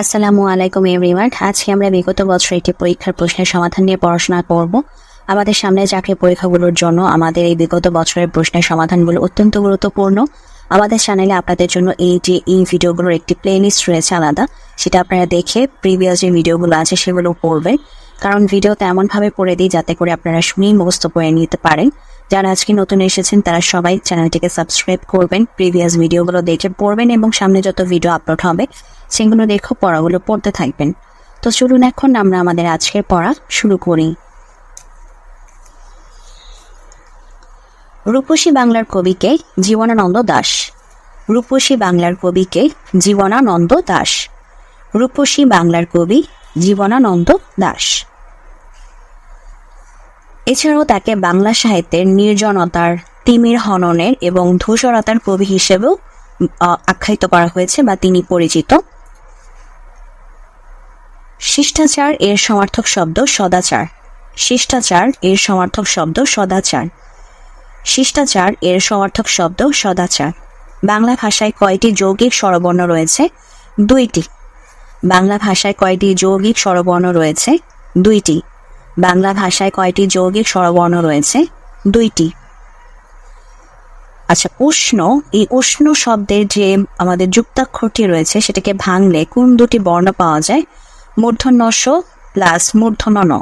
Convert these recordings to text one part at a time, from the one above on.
আসসালামু আলাইকুম এভরিওয়ান আজকে আমরা বিগত বছর একটি পরীক্ষার প্রশ্নের সমাধান নিয়ে পড়াশোনা করব। আমাদের সামনে চাকরি পরীক্ষাগুলোর জন্য আমাদের এই বিগত বছরের প্রশ্নের সমাধানগুলো অত্যন্ত গুরুত্বপূর্ণ। আমাদের চ্যানেলে আপনাদের জন্য এই যে এই ভিডিওগুলোর একটি প্লেলিস্ট রয়েছে আলাদা, সেটা আপনারা দেখে প্রিভিয়াস যে ভিডিওগুলো আছে সেগুলো পড়বেন। কারণ ভিডিওতে এমনভাবে পড়ে দিই যাতে করে আপনারা শুনেই মুখস্থ করে নিতে পারেন। যারা আজকে নতুন এসেছেন, তারা সবাই চ্যানেলটিকে সাবস্ক্রাইব করবেন প্রিভিয়াস ভিডিওগুলো দেখে পড়বেন এবং সামনে যত ভিডিও আপলোড হবে সেগুলো দেখে, পড়াগুলো পড়তে থাকবেন। তো চলুন এখন আমরা আমাদের আজকের পড়া শুরু করি। রূপসী বাংলার কবিকে জীবনানন্দ দাস। রূপসী বাংলার কবিকে জীবনানন্দ দাস। রূপসী বাংলার কবি জীবনানন্দ দাস। এছাড়াও তাকে বাংলা সাহিত্যের নির্জনতার, তিমির হননের এবং ধূসরতার কবি হিসেবেও আখ্যায়িত করা হয়েছে বা তিনি পরিচিত। শিষ্টাচার এর সমার্থক শব্দ সদাচার। শিষ্টাচার এর সমার্থক শব্দ সদাচার। শিষ্টাচার এর সমার্থক শব্দ সদাচার। বাংলা ভাষায় কয়টি যৌগিক স্বরবর্ণ রয়েছে? দুইটি। বাংলা ভাষায় কয়টি যৌগিক স্বরবর্ণ রয়েছে? দুইটি। বাংলা ভাষায় কয়টি যৌগিক স্বরবর্ণ রয়েছে? দুইটি। আচ্ছা উষ্ণ, এই উষ্ণ শব্দের যে আমাদের যুক্তাক্ষরটি রয়েছে, সেটাকে ভাঙলে কোন দুটি বর্ণ পাওয়া যায়? মূর্ধন্য স প্লাস মূর্ধন্য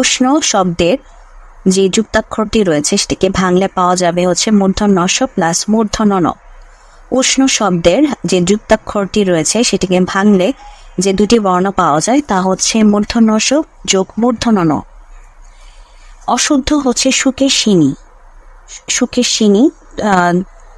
উষ্ণ শব্দের যে যুক্তাক্ষরটি রয়েছে, সেটিকে ভাঙলে পাওয়া যাবে হচ্ছে মূর্ধন্য স প্লাস মূর্ধন্য উষ্ণ শব্দের যে যুক্তাক্ষরটি রয়েছে, সেটিকে ভাঙলে যে দুটি বর্ণ পাওয়া যায়, তা হচ্ছে মূর্ধন্য স যোগ মূর্ধন্য অশুদ্ধ হচ্ছে সুখে সিনি সুখের সিনি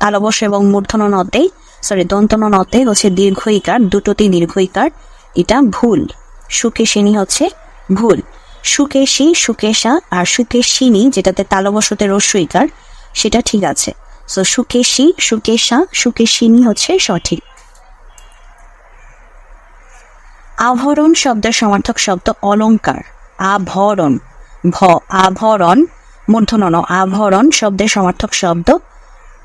তালবস এবং মূর্ধন্য নতে সরি দন্তন নতে হচ্ছে দীর্ঘইকার, দুটোতেই দীর্ঘইকার। এটা ভুল। সুকেশিনী হচ্ছে ভুল। সুকেশি সুকেশা আর সুকেশিনী যেটাতে তালবসতে রস্যইকার সেটা ঠিক আছে। সো সুকেশি সুকেশা সুকেশিনী হচ্ছে সঠিক। আভরণ শব্দের সমার্থক শব্দ অলঙ্কার। আভরণ। ভ, আভরণ। মূর্ধনন আভরণ শব্দের সমার্থক শব্দ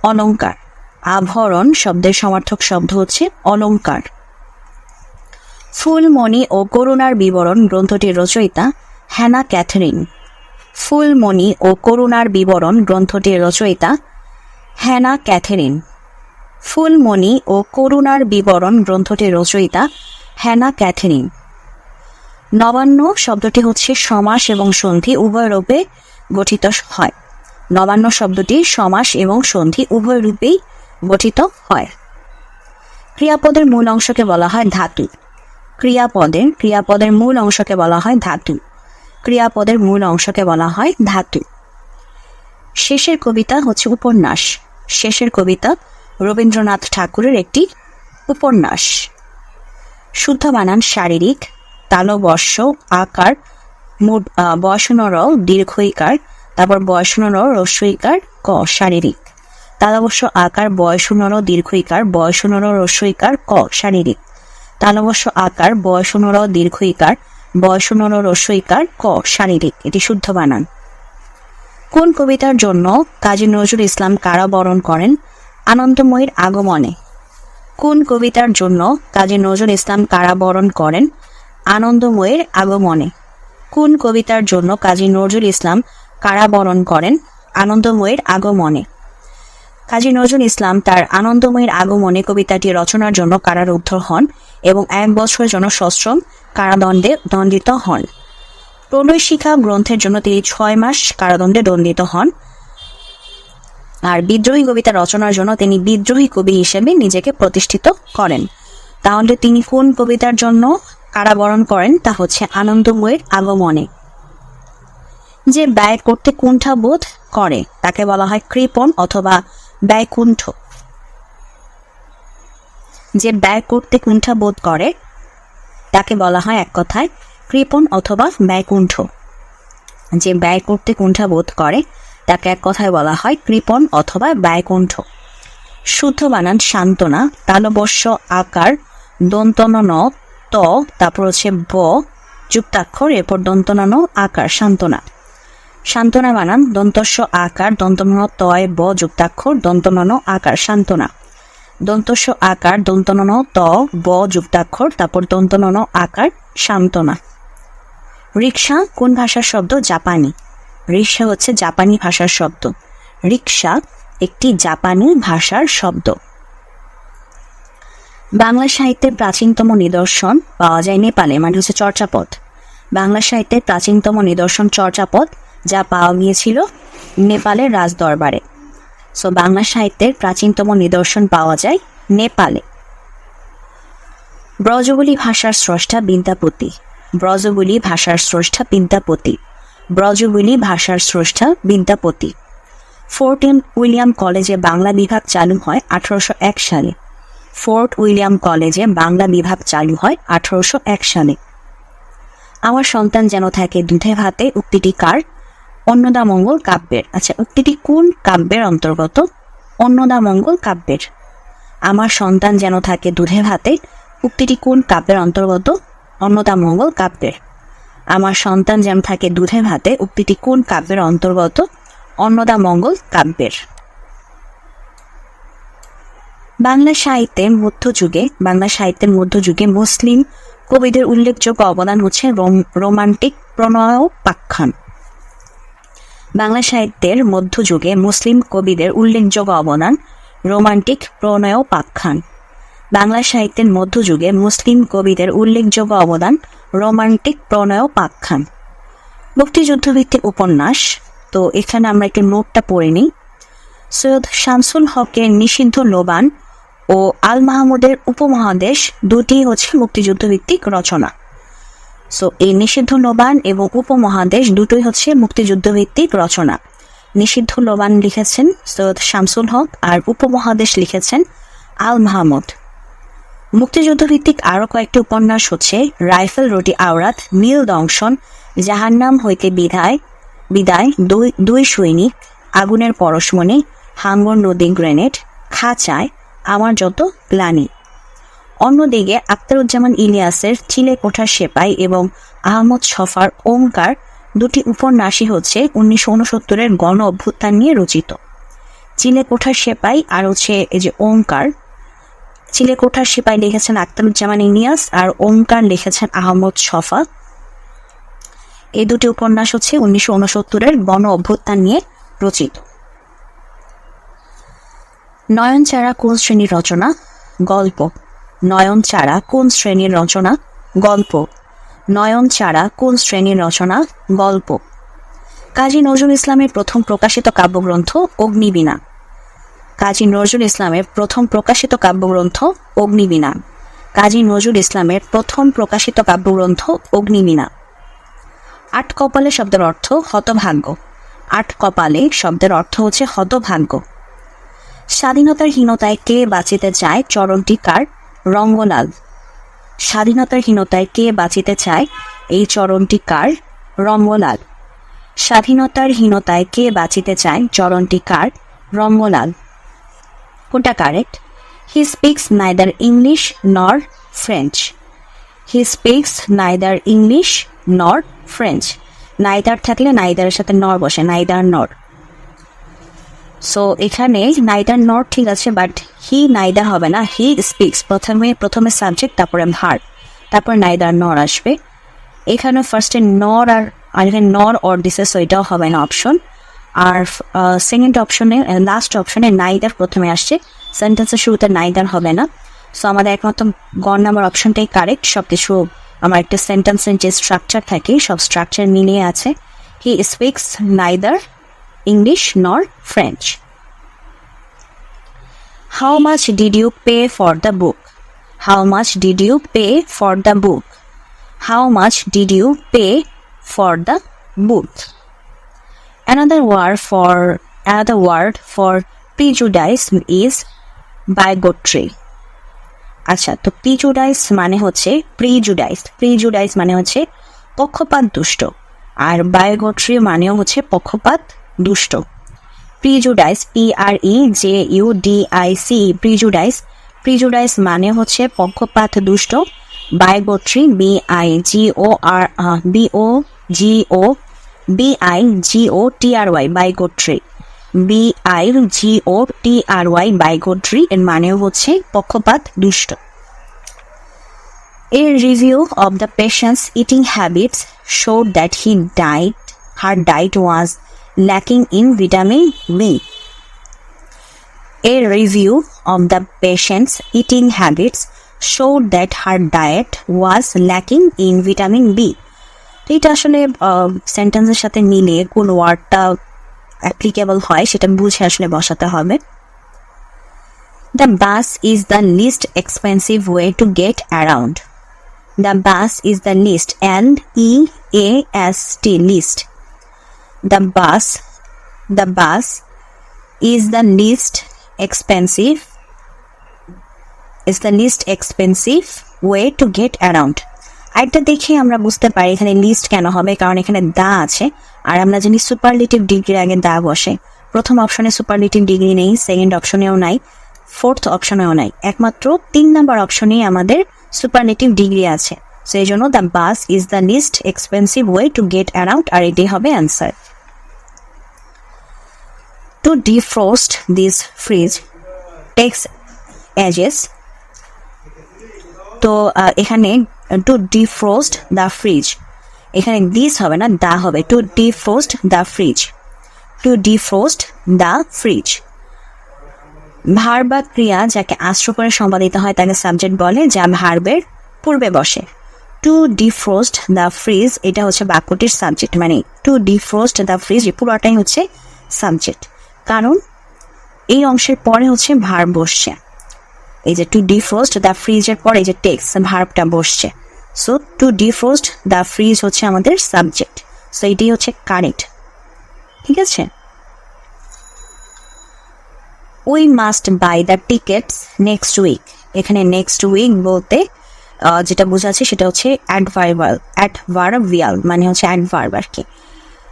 অলঙ্কার। আভরণ শব্দের সমার্থক শব্দ হচ্ছে অলংকার ফুলমণি ও করুণার বিবরণ গ্রন্থটির রচয়িতা হ্যানা ক্যাথরিন। ফুলমণি ও করুণার বিবরণ গ্রন্থটির রচয়িতা হ্যানা ক্যাথরিন। ফুলমণি ও করুণার বিবরণ গ্রন্থটির রচয়িতা হ্যানা ক্যাথরিন। নবান্ন শব্দটি হচ্ছে সমাস এবং সন্ধি উভয় রূপে গঠিত হয়। নবান্ন শব্দটি সমাস এবং সন্ধি উভয় রূপেই গঠিত হয়। ক্রিয়াপদের মূল অংশকে বলা হয় ধাতু। ক্রিয়াপদের ক্রিয়াপদের মূল অংশকে বলা হয় ধাতু। ক্রিয়াপদের মূল অংশকে বলা হয় ধাতু। শেষের কবিতা হচ্ছে উপন্যাস। শেষের কবিতা রবীন্দ্রনাথ ঠাকুরের একটি উপন্যাস। শুদ্ধ বানান শারীরিক তালবর্ষ আকার আহ, বয়সনর দীর্ঘইকার তারপর বয়সনর রস্যইকার ক শারীরিক। তালবর্ষ আকার বয়সনর দীর্ঘইকার বয়সনর রস্যইকার ক শারীরিক। তালবর্ষ আকার, বয়সনর দীর্ঘইকার বয়সনর রস্যইকার ক, শারীরিক। এটি শুদ্ধ বানান। কোন কবিতার জন্য কাজী নজরুল ইসলাম কারাবরণ করেন? আনন্দময়ীর আগমনে। কোন কবিতার জন্য কাজী নজরুল ইসলাম কারাবরণ করেন? আনন্দময়ীর আগমনে। কোন কবিতার জন্য কাজী নজরুল ইসলাম কারাবরণ করেন? আনন্দময়ীর আগমনে। কাজী নজরুল ইসলাম তার আনন্দময়ের আগমনে কবিতাটি রচনার জন্য কারারুদ্ধ হন এবং এক বছরের জন্য সশ্রম কারাদণ্ডে দণ্ডিত হন। প্রণয় শিখা গ্রন্থের জন্য তিনি ছয় মাস কারাদণ্ডে দণ্ডিত হন। আর বিদ্রোহী কবিতা রচনার জন্য তিনি বিদ্রোহী কবি হিসেবে নিজেকে প্রতিষ্ঠিত করেন। তাহলে তিনি কোন কবিতার জন্য কারাবরণ করেন তা হচ্ছে আনন্দময়ের আগমনে। যে ব্যয় করতে কুণ্ঠা বোধ করে, তাকে বলা হয় কৃপণ অথবা ব্যয়কুণ্ঠ। যে ব্যয় করতে কুণ্ঠা বোধ করে, তাকে বলা হয় এক কথায় কৃপণ অথবা ব্যয়কুণ্ঠ। যে ব্যয় করতে কুণ্ঠা বোধ করে, তাকে এক কথায় বলা হয় কৃপণ অথবা ব্যয়কুণ্ঠ। শুদ্ধ বানান সান্ত্বনা, তালবস্য আকার দন্তন ন ত, তারপর হচ্ছে ব, যুক্তাক্ষর, এরপর দন্তন ন আকার, সান্ত্বনা। সান্ত্বনা বানান দন্তস্য আকার দন্তন তয়, ব, যুক্তাক্ষর দন্তন আকার, সান্ত্বনা। দন্তস্ব আকার, দন্তনন ত ব, যুক্তাক্ষর, তারপর দন্তনন আকার সান্তনা রিক্সা কোন ভাষার শব্দ? জাপানি। রিক্সা হচ্ছে জাপানি ভাষার শব্দ। রিক্সা একটি জাপানি ভাষার শব্দ। বাংলা সাহিত্যের প্রাচীনতম নিদর্শন পাওয়া যায় নেপালে মানে হচ্ছে চর্চাপদ বাংলা সাহিত্যের প্রাচীনতম নিদর্শন চর্চাপদ যা পাওয়া গিয়েছিল নেপালের রাজদরবারে। সো বাংলা সাহিত্যের প্রাচীনতম নিদর্শন পাওয়া যায় নেপালে। ব্রজবুলি ভাষার স্রষ্টা বিদ্যাপতি ব্রজবুলি ভাষার স্রষ্টা বিদ্যাপতি ব্রজবুলি ভাষার স্রষ্টা বিদ্যাপতি ফোর্ট উইলিয়াম কলেজে বাংলা বিভাগ চালু হয় আঠারোশো এক সালে। ফোর্ট উইলিয়াম কলেজে বাংলা বিভাগ চালু হয় আঠারোশো এক সালে। আমার সন্তান যেন থাকে দুধে ভাতে, উক্তিটি কার? অন্নদামঙ্গল কাব্যের আচ্ছা উক্তিটি কোন কাব্যের অন্তর্গত? অন্নদামঙ্গল কাব্যের। আমার সন্তান যেন থাকে দুধে ভাতে উক্তিটি কোন কাব্যের অন্তর্গত? অন্নদামঙ্গল কাব্যের। আমার সন্তান যেন থাকে দুধে ভাতে উক্তিটি কোন কাব্যের অন্তর্গত? অন্নদামঙ্গল কাব্যের। বাংলা সাহিত্যের মধ্যযুগে, বাংলা সাহিত্যের মধ্যযুগে মুসলিম কবিদের উল্লেখযোগ্য অবদান হচ্ছে রোম- রোমান্টিক প্রণয় পাখ্যান। বাংলা সাহিত্যের মধ্যযুগে মুসলিম কবিদের উল্লেখযোগ্য অবদান, রোমান্টিক প্রণয় পাখ্যান বাংলা সাহিত্যের মধ্যযুগে মুসলিম কবিদের উল্লেখযোগ্য অবদান, রোমান্টিক প্রণয় পাখ্যান মুক্তিযুদ্ধভিত্তিক উপন্যাস, তো এখানে আমরা একটি নোটটা পড়ে নিই। সৈয়দ শামসুল হকের নিষিদ্ধ লোবান ও আল মাহমুদের উপমহাদেশ দুটি হচ্ছে মুক্তিযুদ্ধভিত্তিক রচনা। সো এই নিষিদ্ধ লোবান এবং উপমহাদেশ দুটোই হচ্ছে মুক্তিযুদ্ধ ভিত্তিক রচনা। নিষিদ্ধ লোবান লিখেছেন সৈয়দ শামসুল হক আর উপমহাদেশ লিখেছেন আল মাহমুদ। মুক্তিযুদ্ধ ভিত্তিক আরও কয়েকটি উপন্যাস হচ্ছে রাইফেল রুটি আওরাত, নীল দংশন, জাহান্নাম হইতে বিদায় বিদায়, দুই দুই সৈনিক, আগুনের পরশমণি, হাঙ্গর নদী গ্রেনেড, খাঁচায়, আমার যত গ্লানি। অন্যদিকে আখতারুজ্জামান ইলিয়াসের চিলে কোঠার সেপাই এবং আহমদ সফার ওমকার দুটি উপন্যাসই হচ্ছে উনিশশো উনসত্তরের গণ অভ্যুত্থান নিয়ে রচিত। চিলে কোঠার সেপাই আর হচ্ছে এই যে ওমকার, চিলে কোঠার সেপাই লিখেছেন আখতারুজ্জামান ইলিয়াস আর ওমকার লিখেছেন আহমদ সফা এই দুটি উপন্যাস হচ্ছে উনিশশো উনসত্তরের গণ অভ্যুত্থান নিয়ে রচিত। নয়নচারা কোন শ্রেণির রচনা? গল্প। নয়নচারা কোন শ্রেণির রচনা? গল্প। নয়ন নয়নচারা কোন শ্রেণির রচনা? গল্প। কাজী নজরুল ইসলামের প্রথম প্রকাশিত কাব্যগ্রন্থ অগ্নিবীণা। কাজী নজরুল ইসলামের প্রথম প্রকাশিত কাব্যগ্রন্থ অগ্নিবীণা। কাজী নজরুল ইসলামের প্রথম প্রকাশিত কাব্যগ্রন্থ অগ্নিবীণা। আট কপালে শব্দের অর্থ হতভাগ্য। আট কপালে শব্দের অর্থ হচ্ছে হতভাগ্য। স্বাধীনতার হীনতায় কে বাঁচিতে চায় চরণটি কার? রঙ্গলাল। স্বাধীনতার হীনতায় কে বাঁচিতে চায়? এই চরণটি কার? রঙ্গলাল। স্বাধীনতার হীনতায় কে বাঁচিতে চায়? চরণটি কার? রঙ্গলাল। কোনটা correct he speaks neither English nor French he speaks neither English nor French neither থাকলে নাইদারের সাথে নর বসে নাইদার নর সো এখানে নাইদার নর ঠিক আছে বাট হি নাইদার হবে না। হি স্পিক্স প্রথমে প্রথমে সাবজেক্ট তারপরে ভার তারপর নাইদার নর আসবে। এখানে ফার্স্টে নর আর আর এখানে নর অর দিসে সো এটাও হবে না অপশন আর সেকেন্ড অপশনে লাস্ট অপশনে নাইদার প্রথমে আসছে। সেন্টেন্সের শুরুতে নাইদার হবে না। সো আমাদের একমাত্র গ নাম্বার অপশনটাই কারেক্ট সব কিছু আমার একটা সেন্টেন্সের যে স্ট্রাকচার থাকে, সব স্ট্রাকচার মিলিয়ে আছে। He speaks neither English nor French how much did you pay for the book how much did you pay for the book how much did you pay for the book Another word for, another word for prejudice is bigotry. আচ্ছা তো prejudice মানে হচ্ছে prejudice prejudice মানে হচ্ছে পক্ষপাত দুষ্ট আর বায়োগট্রি মানেও হচ্ছে পক্ষপাত দুষ্ট। Prejudice P R E J U D I C prejudice prejudice মানে হচ্ছে পক্ষপাত দুষ্ট bigotry B I G O R B O G O B I G O T R Y bigotry B I G O T R Y bigotry এর মানেও হচ্ছে পক্ষপাত দুষ্ট। A review of the patients eating habits show that he diet, her diet was lacking in vitamin B. A review of the patient's eating habits showed that her diet was lacking in vitamin B. এটা আসলে সেন্টেন্সের সাথে মিলিয়ে কোন ওয়ার্ডটা applicable হয় সেটা বুঝে আসলে বসাতে হবে the bus is the least expensive way to get around The bus is the list. L E A S T list. The bus, the bus is the least expensive. Is the least expensive way to get around. আরেকটা দেখে আমরা বুঝতে পারি এখানে list কেন হবে কারণ এখানে দা আছে আর আমরা জানি সুপারলিটিভ ডিগ্রির আগে দা বসে প্রথম অপশনে সুপারলিটিভ ডিগ্রি নেই সেকেন্ড অপশনেও নাই ফোর্থ অপশনেও নাই একমাত্র তিন নাম্বার অপশনেই আমাদের সুপারলেটিভ ডিগ্রি আছে সো এই জন্য the bus is the least expensive way to get around আর এটাই হবে answer to defrost this fridge takes ages তো এখানে টু ডিফ্রোস্ট দ্য ফ্রিজ এখানে দিস হবে না দা হবে। To defrost the fridge to defrost the fridge verb বা ক্রিয়া যাকে আশ্র করে সম্পাদিত হয় তাকে সাবজেক্ট বলে, যা ভার্বের পূর্বে বসে। টু ডিফ্রোস্ট দ্য ফ্রিজ এটা হচ্ছে বাক্যটির সাবজেক্ট মানে টু ডিফ্রোস্ট দ্য ফ্রিজ পুরোটাই হচ্ছে সাবজেক্ট কারণ এই অংশের পরে হচ্ছে ভার্ব বসছে। এই যে টু ডিফ্রোস্ট দ্য ফ্রিজের পরে এই যে টেক্স ভার্বটা বসছে। So to defrost the fridge হচ্ছে আমাদের সাবজেক্ট সো এটাই হচ্ছে কারেক্ট ঠিক আছে? We must buy the tickets next week এখানে নেক্সট উইক বলতে যেটা বোঝাচ্ছে সেটা হচ্ছে অ্যাডভার্বাল অ্যাডভার্বিয়াল মানে হচ্ছে অ্যাডভার্ব আর কি।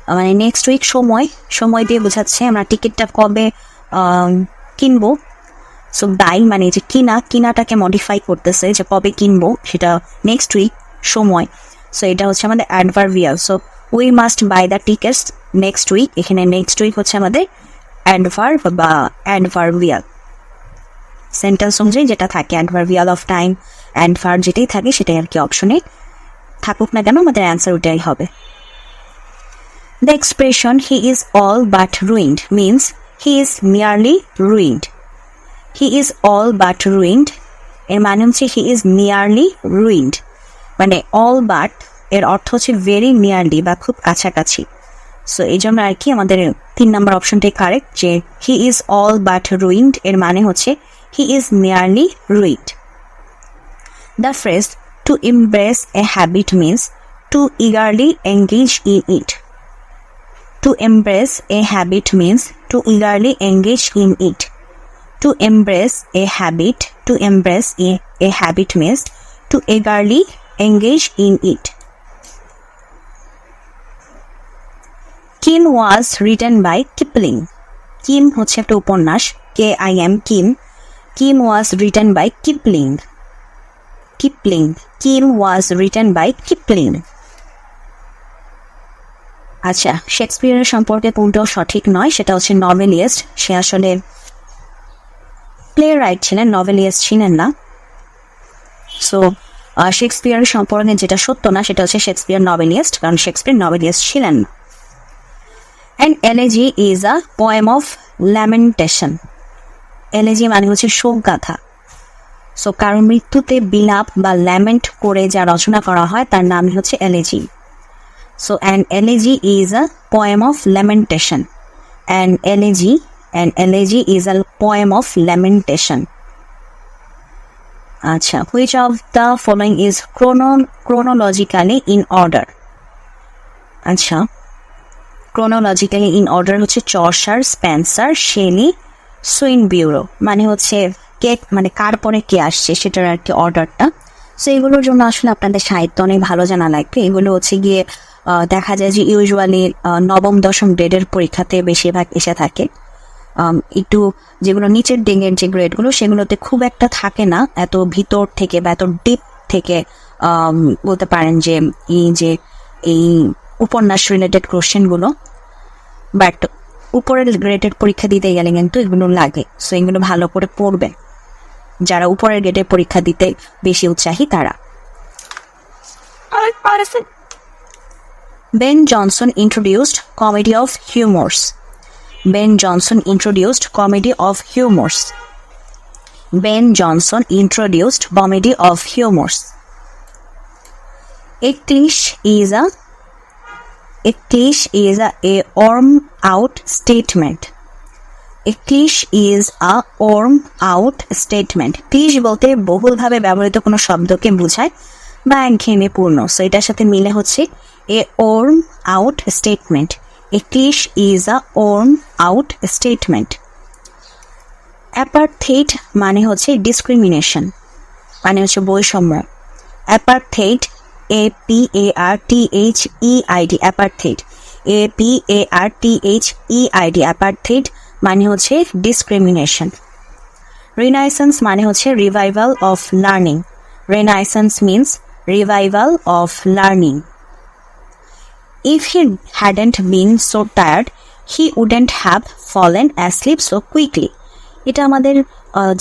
মানে নেক্সট উইক সময় সময় দিয়ে বোঝাচ্ছে আমরা টিকিটটা কবে কিনবো। সো বাই মানে যে কিনা, কিনাটাকে মডিফাই করতেছে যে কবে কিনবো, সেটা নেক্সট উইক সময়। সো এটা হচ্ছে আমাদের adverbial so we must buy the tickets next week এখানে নেক্সট উইক হচ্ছে আমাদের অ্যাডভার্ব বা অ্যাডভার্বিয়াল সেন্টেন্স অনুযায়ী যেটা থাকে অ্যাডভার্বিয়াল অফ টাইম অ্যাডভার্ব যেটাই থাকে, সেটাই আর কি অপশনে থাকুক না কেন, আমাদের অ্যান্সার ওটাই হবে। The expression he is all but ruined means he is nearly ruined he is all but ruined এর মানে হচ্ছে হি ইজ নিয়ারলি রুইন্ড মানে অল বাট এর অর্থ হচ্ছে ভেরি নিয়ারলি বা খুব কাছাকাছি। সো এই জন্য আর কি আমাদের তিন নাম্বার অপশনটাই কারেক্ট যে he is all but ruined এর মানে হচ্ছে he is nearly ruined the phrase to embrace a habit means to eagerly engage in it to embrace a habit means to eagerly engage in it to embrace a habit to embrace a, a habit means to eagerly engage in it. Kim was written by Kipling Kim হচ্ছে একটা উপন্যাস K I M Kim Kim was written by Kipling Kipling Kim was written by Kipling আচ্ছা শেক্সপিয়ারের সম্পর্কে কোনটাও সঠিক নয়, সেটা হচ্ছে নভেলিয়েস্ট। সে আসলে প্লে রাইট ছিলেন নভেলিয়াস ছিলেন না। সো শেক্সপিয়ার সম্পর্কে যেটা সত্য না, সেটা হচ্ছে শেক্সপিয়ার নভেলিয়াস্ট, কারণ শেক্সপিয়ার নভেলিয়াস্ট ছিলেন না। And elegy is a poem of lamentation elegy মানে হচ্ছে শোক গাথা। সো কারও মৃত্যুতে বিলাপ বা ল্যামেন্ট করে যা রচনা করা হয়, তার নাম হচ্ছে elegy so an elegy is a poem of lamentation an elegy An elegy is a poem of lamentation. আচ্ছা which of the following is chrono, chronologically in order? আচ্ছা chronologically in order হচ্ছে Chaucer Spenser, Shelley, Swinburne মানে হচ্ছে কে মানে কার পরে কে আসছে, সেটার আর কি অর্ডারটা সো এগুলোর জন্য আসলে আপনাদের সাহিত্য অনেক ভালো জানা লাগবে। এগুলো হচ্ছে গিয়ে দেখা যায় যে ইউজুয়ালি নবম, দশম গ্রেডের পরীক্ষাতে বেশিরভাগ এসে থাকে। একটু যেগুলো নিচের ডিঙের যে গ্রেডগুলো সেগুলোতে খুব একটা থাকে না। এত ভিতর থেকে বা এত ডিপ থেকে বলতে পারেন যে এই যে, এই উপন্যাস রিলেটেড কোশ্চেনগুলো বাট উপরের গ্রেডের পরীক্ষা দিতে গেলে কিন্তু এগুলো লাগে। সো এগুলো ভালো করে পড়বে। যারা উপরের গ্রেডের পরীক্ষা দিতে বেশি উৎসাহী, তারা। Ben Johnson introduced comedy of humors. Ben Johnson introduced comedy of humors. Ben Johnson introduced comedy of humors. English is a English is a, a worm out statement. English is a worm out statement. English বলতে বহুলভাবে ব্যবহৃত কোনো শব্দকে বোঝায় বা একঘেয়েমি পূর্ণ। So এটার সাথে মিলে হচ্ছে a worm out statement English is a worm out statement. Apartheid মানে হচ্ছে ডিসক্রিমিনেশন মানে হচ্ছে বৈষম্য। Apartheid A P A R T H E I D apartheid A P A R T H E I D apartheid মানে হচ্ছে discrimination renaissance মানে হচ্ছে revival of learning renaissance means revival of learning If he hadn't been so tired, he wouldn't have fallen asleep so quickly. এটা আমাদের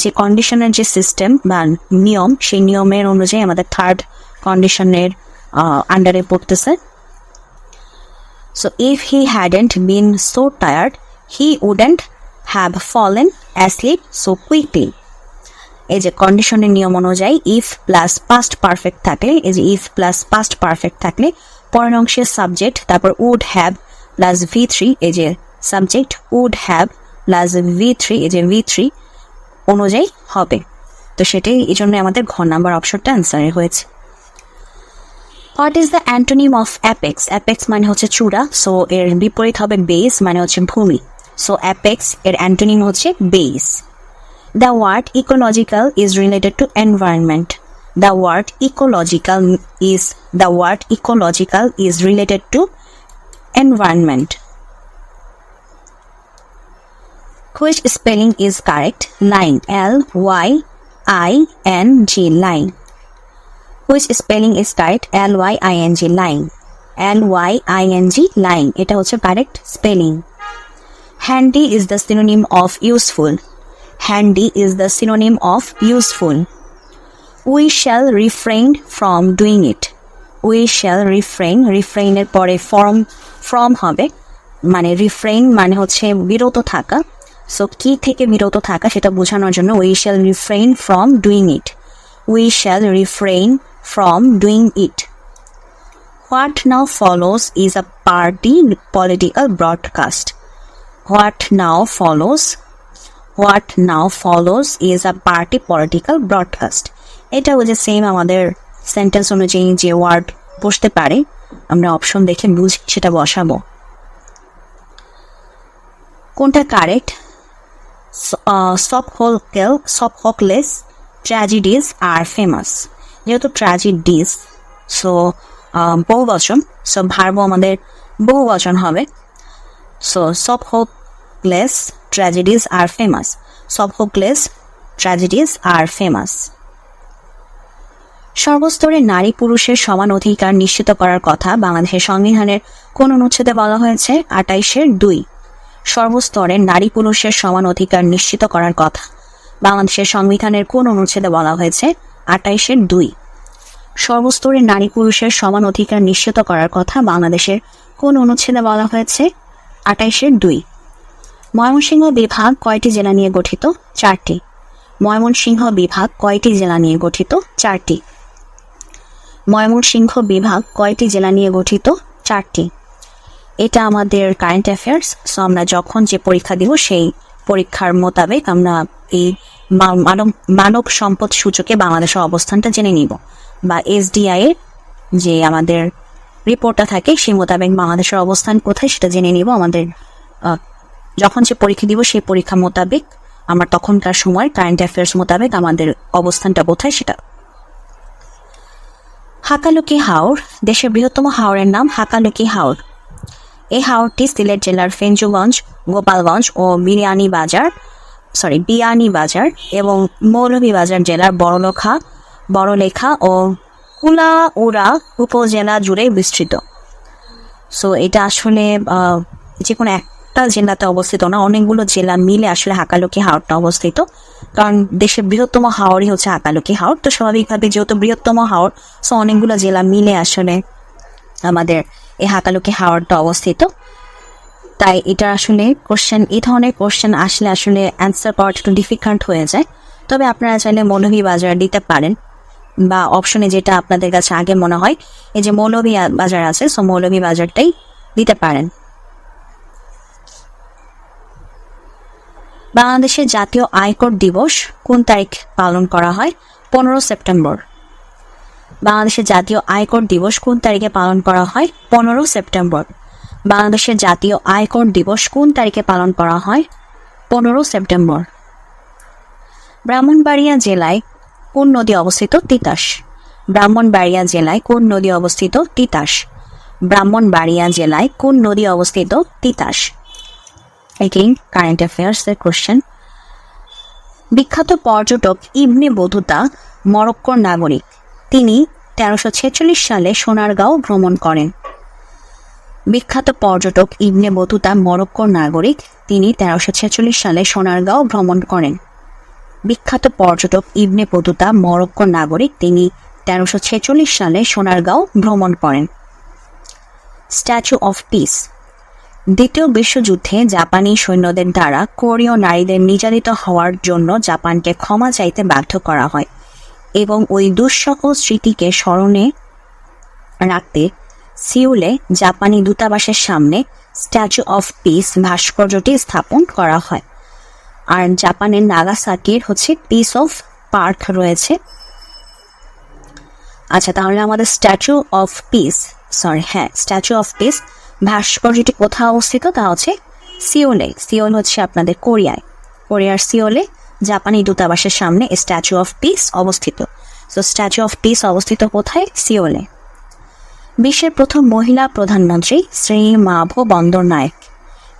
যে কন্ডিশনের যে system বা নিয়ম সেই নিয়মের অনুযায়ী আমাদের থার্ড কন্ডিশনের আন্ডারে পড়তেছে। So if he hadn't been so tired he wouldn't have fallen asleep so quickly এই যে কন্ডিশনের নিয়ম অনুযায়ী ইফ প্লাস পাস্ট পারফেক্ট থাকলে, এই যে ইফ প্লাস পাস্ট পারফেক্ট থাকলে পরের অংশের সাবজেক্ট তারপর would have plus V three এই যে subject would have plus V three এই যে ভি থ্রি অনুযায়ী হবে। তো সেটাই এই জন্য আমাদের ঘর নাম্বার অপশনটা অ্যান্সারে হয়েছে। What is the antonym of apex apex মানে হচ্ছে চূড়া সো এর বিপরীত হবে বেস মানে হচ্ছে ভূমি। সো অ্যাপেক্স এর অ্যান্টোনিম হচ্ছে base The word ecological is related to environment. The word ecological is the word ecological is related to environment. Which spelling is correct? Line L Y I N G line. Which spelling is correct? L Y I N G line. L Y I N G line. এটা হচ্ছে correct spelling. Handy is the synonym of useful. Handy is the synonym of useful. We shall refrain from doing it. We shall refrain. Refrain এর পরে from from হবে মানে refrain মানে হচ্ছে বিরত থাকা সো কি থেকে বিরত থাকা সেটা বোঝানোর জন্য we shall refrain from doing it. We shall refrain from doing it. What now follows is a party political broadcast. What now follows what now follows is a party political broadcast এটা যে same আমাদের sentence অনুযায়ী যে word বসতে পারে, আমরা option দেখে বুঝি সেটা বসাবো। কোনটা কারেক্ট সব হোকেল সব হকলেস ট্র্যাজিডিজ আর ফেমাস যেহেতু ট্র্যাজিডিজ সো বহু বচন সো ভার্ব আমাদের বহু বচন হবে। সো সব hopeless tragedies famous. Some hopeless tragedies are famous. সর্বস্তরে নারী পুরুষের সমান অধিকার নিশ্চিত করার কথা বাংলাদেশের সংবিধানের কোন অনুচ্ছেদে বলা হয়েছে? আটাইশের দুই। সর্বস্তরে নারী পুরুষের সমান অধিকার নিশ্চিত করার কথা বাংলাদেশের সংবিধানের কোন অনুচ্ছেদে বলা হয়েছে? আটাইশের দুই। সর্বস্তরে নারী পুরুষের সমান অধিকার নিশ্চিত করার কথা বাংলাদেশের কোন অনুচ্ছেদে বলা হয়েছে? আটাইশের দুই। ময়মনসিংহ বিভাগ কয়টি জেলা নিয়ে গঠিত? চারটি। ময়মনসিংহ বিভাগ কয়টি জেলা নিয়ে গঠিত? চারটি। ময়মনসিংহ বিভাগ কয়টি জেলা নিয়ে গঠিত? চারটি। এটা আমাদের কারেন্ট অ্যাফেয়ার্স সো আমরা যখন যে পরীক্ষা দিব, সেই পরীক্ষার মোতাবেক আমরা এই মানব মানব সম্পদ সূচকে বাংলাদেশের অবস্থানটা জেনে নিব। বা এসডিআই এর যে আমাদের রিপোর্টটা থাকে, সেই মোতাবেক বাংলাদেশের অবস্থান কোথায়, সেটা জেনে নিব। আমাদের যখন যে পরীক্ষা দিব, সেই পরীক্ষা মোতাবেক আমার তখনকার সময় কারেন্ট অ্যাফেয়ার্স মোতাবেক আমাদের অবস্থানটা কোথায় সেটা। হাকালুকি হাওর, দেশের বৃহত্তম হাওরের নাম হাকালুকি হাওর। এই হাওরটি সিলেট জেলার ফেঞ্জুগঞ্জ, গোপালগঞ্জ ও বিরিয়ানি বাজার সরি বিয়ানি বাজার এবং মৌলভীবাজার জেলার বড়লেখা বড়লেখা ও কুলাউড়া উপজেলা জুড়ে বিস্তৃত। সো এটা আসলে যে কোনো এক একটা জেলাতে অবস্থিত না, অনেকগুলো জেলা মিলে আসলে হাকালুকি হাওরটা অবস্থিত। কারণ দেশের বৃহত্তম হাওরই হচ্ছে হাকালুকি হাওর। তো স্বাভাবিকভাবে যেহেতু বৃহত্তম হাওর সো অনেকগুলো জেলা মিলে আসলে আমাদের এই হাকালুকি হাওরটা অবস্থিত। তাই এটা আসলে কোশ্চেন এই ধরনের কোশ্চেন আসলে আসলে অ্যান্সার করাটা একটু ডিফিকাল্ট হয়ে যায়। তবে আপনারা চাইলে মৌলভীবাজার দিতে পারেন, বা অপশনে যেটা আপনাদের কাছে আগে মনে হয়, এই যে মৌলভী বাজার আছে সো মৌলভী বাজারটাই দিতে পারেন। বাংলাদেশের জাতীয় আয়কর দিবস কোন তারিখ পালন করা হয়? পনেরো সেপ্টেম্বর। বাংলাদেশের জাতীয় আয়কর দিবস কোন তারিখে পালন করা হয়? পনেরো সেপ্টেম্বর। বাংলাদেশের জাতীয় আয়কর দিবস কোন তারিখে পালন করা হয়? পনেরো সেপ্টেম্বর। ব্রাহ্মণবাড়িয়া জেলায় কোন নদী অবস্থিত? তিতাস। ব্রাহ্মণবাড়িয়া জেলায় কোন নদী অবস্থিত? তিতাস। ব্রাহ্মণবাড়িয়া জেলায় কোন নদী অবস্থিত? তিতাস। এগেইন কারেন্ট অ্যাফেয়ার্স এর কোশ্চেন বিখ্যাত পর্যটক ইবনে বধুতা মরক্কোর নাগরিক। তিনি তেরোশো ছেচল্লিশ সালে সোনারগাঁও ভ্রমণ করেন। বিখ্যাত পর্যটক ইবনে বতুতা, মরক্কোর নাগরিক, তিনি তেরোশো ছেচল্লিশ সালে সোনারগাঁও ভ্রমণ করেন। বিখ্যাত পর্যটক ইবনে বতুতা, মরক্কোর নাগরিক, তিনি তেরোশো ছেচল্লিশ সালে সোনারগাঁও ভ্রমণ করেন। Statue of peace. দ্বিতীয় বিশ্বযুদ্ধে জাপানি সৈন্যদের দ্বারা কোরীয় নারীদের নির্যাতিত হওয়ার জন্য জাপানকে ক্ষমা চাইতে বাধ্য করা হয় এবং ওই দুঃসহ স্মৃতিকে স্মরণে রাখতে সিউলে জাপানি দূতাবাসের সামনে স্ট্যাচু অফ পিস ভাস্কর্যটি স্থাপন করা হয়। আর জাপানের নাগাসাকির হচ্ছে পিস অফ পার্ক রয়েছে। আচ্ছা তাহলে আমাদের স্ট্যাচু অফ পিস, সরি হ্যাঁ স্ট্যাচু অফ পিস ভাস্কর্যটি কোথায় অবস্থিত তা হচ্ছে সিওলে। সিওল হচ্ছে আপনাদের কোরিয়ায়। কোরিয়ার সিওলে জাপানি দূতাবাসের সামনে স্ট্যাচু অফ পিস অবস্থিত। সো স্ট্যাচু অফ পিস অবস্থিত কোথায়? সিওলে। বিশ্বের প্রথম মহিলা প্রধানমন্ত্রী শ্রী মাভ বন্দর নায়ক।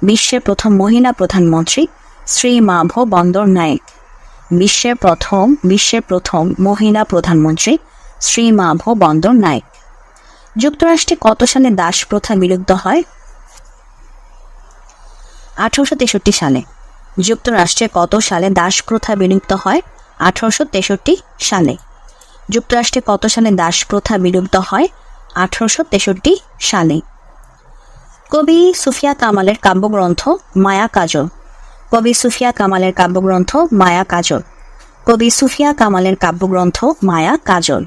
বিশ্বের প্রথম মহিলা প্রধানমন্ত্রী শ্রী মাভ বন্দর নায়ক। বিশ্বের প্রথম বিশ্বের প্রথম মহিলা প্রধানমন্ত্রী শ্রী মাভ বন্দর নায়ক। যুক্তরাষ্ট্রে কত সালে দাস প্রথা বিলুপ্ত হয়? আঠারোশো তেষট্টি সালে। যুক্তরাষ্ট্রে কত সালে দাস প্রথা বিলুপ্ত হয়? আঠারোশো তেষট্টি সালে। যুক্তরাষ্ট্রে কত সালে দাস প্রথা বিলুপ্ত হয়? আঠারোশো তেষট্টি সালে। কবি সুফিয়া কামালের কাব্যগ্রন্থ মায়া কাজল। কবি সুফিয়া কামালের কাব্যগ্রন্থ মায়া কাজল। কবি সুফিয়া কামালের কাব্যগ্রন্থ মায়া কাজল।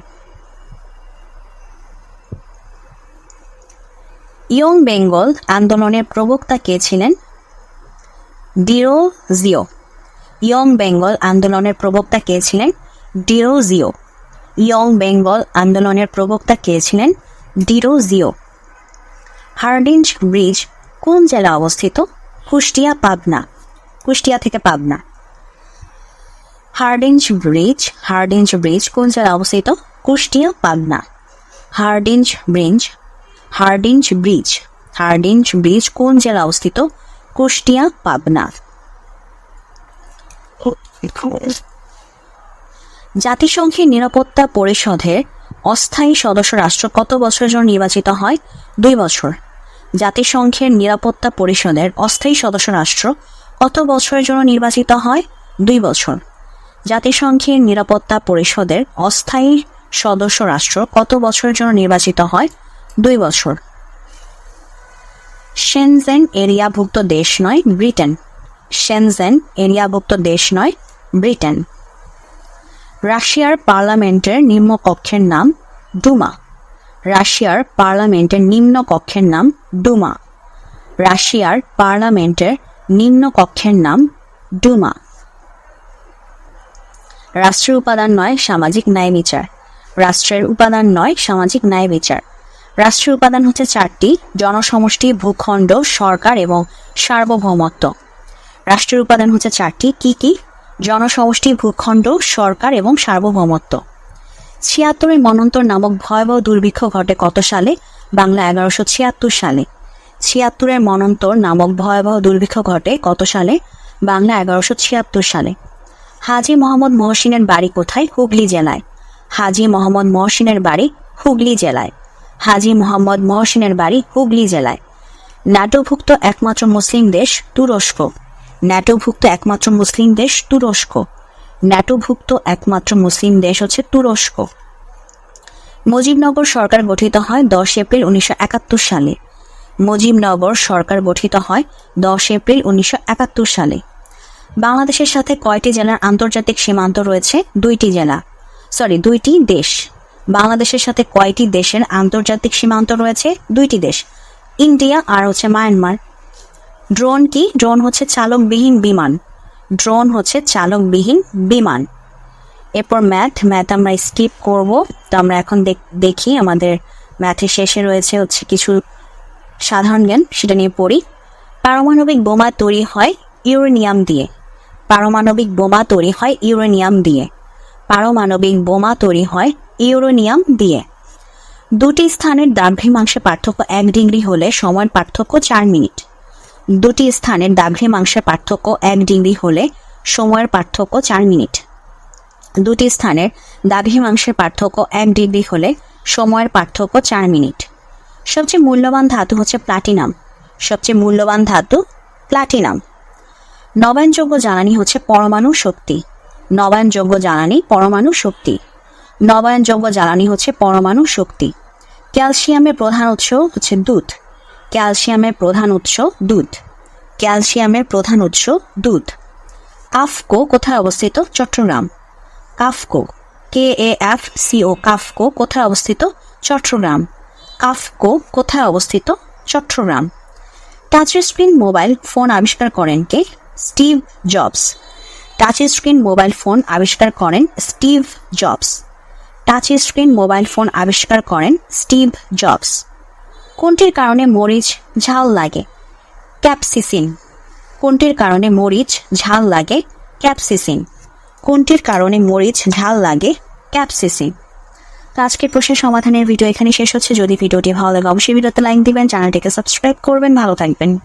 ইয়ং বেঙ্গল আন্দোলনের প্রবক্তা কে ছিলেন? ডিরো জিও। ইয়ং বেঙ্গল আন্দোলনের প্রবক্তা কে ছিলেন? ডিরো জিও। ইয়ং বেঙ্গল আন্দোলনের প্রবক্তা কে ছিলেন? ডিরো জিও। হার্ডিঞ্জ ব্রিজ কোন জেলা অবস্থিত? কুষ্টিয়া, পাবনা। কুষ্টিয়া থেকে Pabna. Hardinge bridge Hardinge bridge কোন জেলা অবস্থিত? Kushtia, Pabna. Hardinge bridge Hardinge bridge. Hardinge bridge কোন জেলা অবস্থিত? কুষ্টিয়া, পাবনা। জাতিসংঘের নিরাপত্তা পরিষদের অস্থায়ী সদস্য রাষ্ট্র কত বছরের জন্য নির্বাচিত হয়? দুই বছর। জাতিসংঘের নিরাপত্তা পরিষদের অস্থায়ী সদস্য রাষ্ট্র কত বছরের জন্য নির্বাচিত হয়? দুই বছর। জাতিসংঘের নিরাপত্তা পরিষদের অস্থায়ী সদস্য রাষ্ট্র কত বছরের জন্য নির্বাচিত হয়? দুই বছর। শেনজেন এরিয়াভুক্ত দেশ নয় ব্রিটেন শেনজেন এরিয়াভুক্ত দেশ নয় ব্রিটেন রাশিয়ার পার্লামেন্টের নিম্নকক্ষের নাম ডুমা রাশিয়ার পার্লামেন্টের নিম্ন কক্ষের নাম ডুমা রাশিয়ার পার্লামেন্টের নিম্ন কক্ষের নাম ডুমা রাষ্ট্রের উপাদান নয়, সামাজিক ন্যায় বিচার। রাষ্ট্রের উপাদান নয়, সামাজিক ন্যায় বিচার। রাষ্ট্রের উপাদান হচ্ছে চারটি, জনসমষ্টি, ভূখণ্ড, সরকার এবং সার্বভৌমত্ব। রাষ্ট্রের উপাদান হচ্ছে চারটি, কি কি? জনসমষ্টি, ভূখণ্ড, সরকার এবং সার্বভৌমত্ব। ছিয়াত্তরের মনন্তর নামক ভয়াবহ দুর্ভিক্ষ ঘটে কত সালে? বাংলা এগারোশো ছিয়াত্তর সালে। ছিয়াত্তরের মনন্তর নামক ভয়াবহ দুর্ভিক্ষ ঘটে কত সালে? বাংলা এগারোশো ছিয়াত্তর সালে। হাজি মোহাম্মদ মহসিনের বাড়ি কোথায়? হুগলি জেলায়। হাজি মোহাম্মদ মহসিনের বাড়ি হুগলি জেলায়। হাজি মোহাম্মদ মহসিনের বাড়ি হুগলি জেলায়। ন্যাটোভুক্ত একমাত্র মুসলিম দেশ তুরস্ক। ন্যাটোভুক্ত একমাত্র মুসলিম দেশ তুরস্ক। ন্যাটোভুক্ত একমাত্র মুসলিম দেশ হচ্ছে তুরস্ক। মুজিবনগর সরকার গঠিত হয় দশ এপ্রিল উনিশশো একাত্তর সালে। মুজিবনগর সরকার গঠিত হয় দশ এপ্রিল উনিশশো একাত্তর সালে। বাংলাদেশের সাথে কয়টি জেলার আন্তর্জাতিক সীমান্ত রয়েছে? দুইটি জেলা। সরি, দুইটি দেশ। বাংলাদেশের সাথে কয়টি দেশের আন্তর্জাতিক সীমান্ত রয়েছে? দুইটি দেশ। ইন্ডিয়া আর হচ্ছে মায়ানমার। ড্রোন কি? ড্রোন হচ্ছে চালকবিহীন বিমান। ড্রোন হচ্ছে চালকবিহীন বিমান। এরপর ম্যাথ। ম্যাথ আমরা স্কিপ করব। তো আমরা এখন দেখ- আমাদের ম্যাথের শেষে রয়েছে হচ্ছে কিছু সাধারণ জ্ঞান, সেটা নিয়ে পড়ি। পারমাণবিক বোমা তৈরি হয় ইউরেনিয়াম দিয়ে। পারমাণবিক বোমা তৈরি হয় ইউরেনিয়াম দিয়ে। পারমাণবিক বোমা তৈরি হয় ইউরেনিয়াম দিয়ে। দুটি স্থানের দ্রাঘিমাংশে পার্থক্য এক ডিগ্রি হলে সময়ের পার্থক্য চার মিনিট। দুটি স্থানের দ্রাঘিমাংশের পার্থক্য এক ডিগ্রি হলে সময়ের পার্থক্য চার মিনিট। দুটি স্থানের দ্রাঘিমাংশের পার্থক্য এক ডিগ্রি হলে সময়ের পার্থক্য চার মিনিট। সবচেয়ে মূল্যবান ধাতু হচ্ছে প্লাটিনাম। সবচেয়ে মূল্যবান ধাতু প্লাটিনাম। নবায়নযোগ্য জ্বালানি হচ্ছে পরমাণু শক্তি। নবায়নযোগ্য জ্বালানি পরমাণু শক্তি। নবায়নযোগ্য জ্বালানি হচ্ছে পরমাণু শক্তি। ক্যালসিয়ামের প্রধান উৎস হচ্ছে দুধ। ক্যালসিয়ামের প্রধান উৎস দুধ। ক্যালসিয়ামের প্রধান উৎস দুধ। কাফকো কোথায় অবস্থিত? Chittagong. KAFCO, K A F C O KAFCO কোথায় অবস্থিত? চট্টগ্রাম। কাফকো কোথায় অবস্থিত? Chittagong. Touch screen mobile phone আবিষ্কার করেন কে? Steve Jobs. Touch screen mobile phone আবিষ্কার করেন Steve Jobs. Touch screen mobile phone আবিষ্কার করেন স্টিভ জবস। কোনটির কারণে মরিচ ঝাল লাগে? ক্যাপসিসিন। কোনটির কারণে মরিচ ঝাল লাগে? ক্যাপসিসিন। কোনটির কারণে মরিচ ঝাল লাগে? ক্যাপসিসিন। তো আজকের প্রশ্নের সমাধানের ভিডিও এখানে শেষ হচ্ছে। যদি ভিডিওটি ভালো লাগে, অবশ্যই ভিডিওতে লাইক দিবেন, চ্যানেলটিকে সাবস্ক্রাইব করবেন। ভালো থাকবেন।